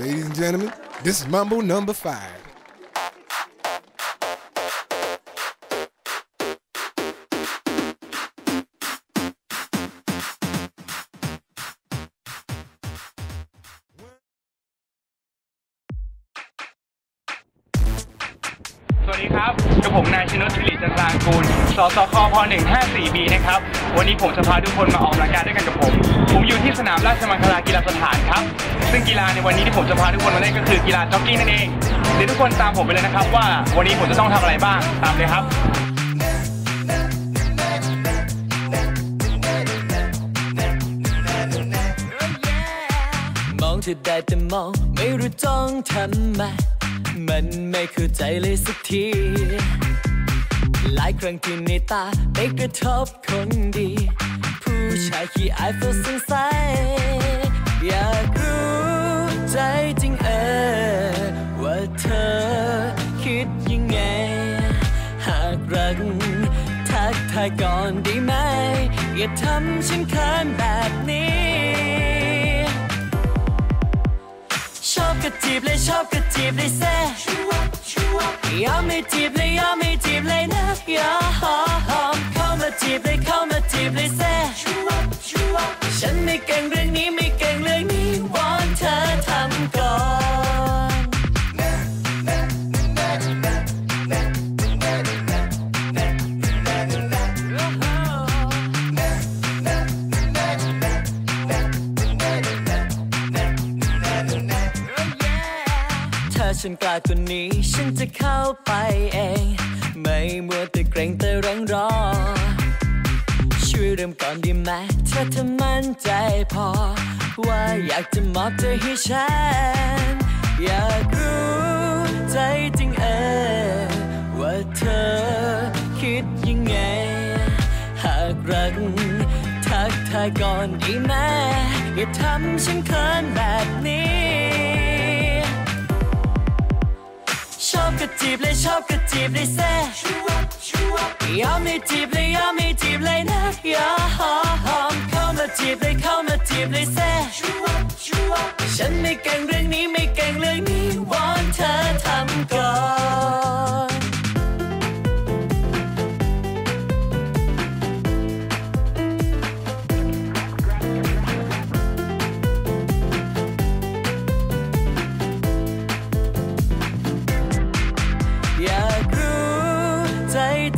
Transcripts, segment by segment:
Ladies and gentlemen, this is Mambo number five. วัสดีครับกับผมนายชนนท์สิริจันทรางกูล สสคพ 154B นะครับ วันนี้ผมจะพาทุกคนมาออกกำลังกายด้วยกันกับผม ผมอยู่ที่สนามราชมังคลากีฬาสถานครับ ซึ่งกีฬาในวันนี้ที่ผมจะพาทุกคนมาเล่นก็คือกีฬาจ็อกกิ้งนั่นเอง เดี๋ยวทุกคนตามผมไปเลยนะครับ ว่าวันนี้ผมจะต้องทำอะไรบ้าง ตามเลยครับมองเธอได้แต่มองไม่รู้จ้องทำไม มันไม่เข้าใจเลยสักที หลายครั้งที่ในตาไปกระทบคนดี ผู้ชายขี้อายเฝ้าสงสัยอยากรู้ใจจริงเออ ว่าเธอคิดยังไง หากรักทักทายก่อนด้ไหม อย่าทำฉันเขินแบบนี้ อบก็จีบเลยชอบก็จีบเลยแซ่ยอมไม่จีบเลยยอมไม่จีบเลยนะยอมเข้ามาจีบเลยเข้ามาจีบเลยแซ่ ฉันกล้ากว่านี้ ฉันจะเข้าไปเอง ไม่มัวแต่เกรงแต่รังรอ ช่วยเริ่มก่อนดีไหมถ้าเธอมั่นใจพอ ว่าอยากจะมอบเธอให้ฉัน อยากรู้ใจจริงเออ ว่าเธอคิดยังไง หากรักทักทายก่อนดีไหมอย่าทำฉันเขินแบบนี้ อบก็จีบเลยชอบก็จีบเลยแซ่ยอมไม่จีบเลยยอมไม่จีบเลยนะยอมเข้ามาจีบเลยเข้ามาจีบเลยแซ่ฉันไม่เก่งเรื่องนี้ไม่เก่ง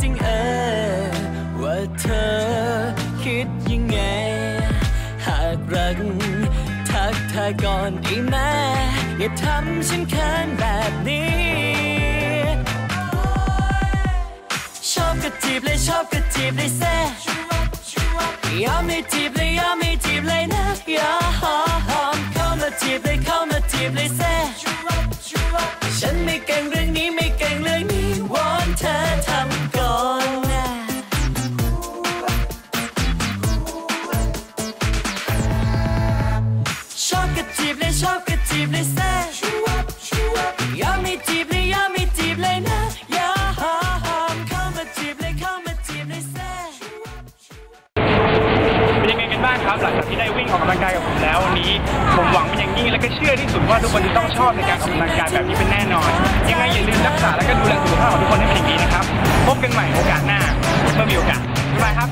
จจริงเออว่าเธอคิดยังไง หากรักทักทายก่อนดีไหมอย่าทำฉันเขินแบบนี้ ชอบก็จีบเลยชอบก็จีบเลยแซ่ยอมไม่จีบเลยยอมไม่จีบเลยนะอย่าหอมเข้ามาจีบเลยเข้ามาจีบเลยแซ่ ชอบก็จีบเลยแซ่ยอมไม่จีบเลยยอมไม่จีบเลยนะยอมเข้ามาจีบเลยเข้ามาจีบเลยแซ่เป็นยังไงกันบ้างครับหลังจากที่ได้วิ่งออกกำลังกายกับผมแล้ววันนี้ ผมหวังเป็นอย่างยิ่งและก็เชื่อที่สุดว่าทุกคนจะต้องชอบในการออกกำลังกายแบบนี้เป็นแน่นอน ยังไงอย่าลืมรักษาและก็ดูแลสุขภาพของทุกคนให้เป็นอย่างดีนะครับ พบกันใหม่โอกาสหน้าเมื่อมีโอกาสบ๊ายบายครับ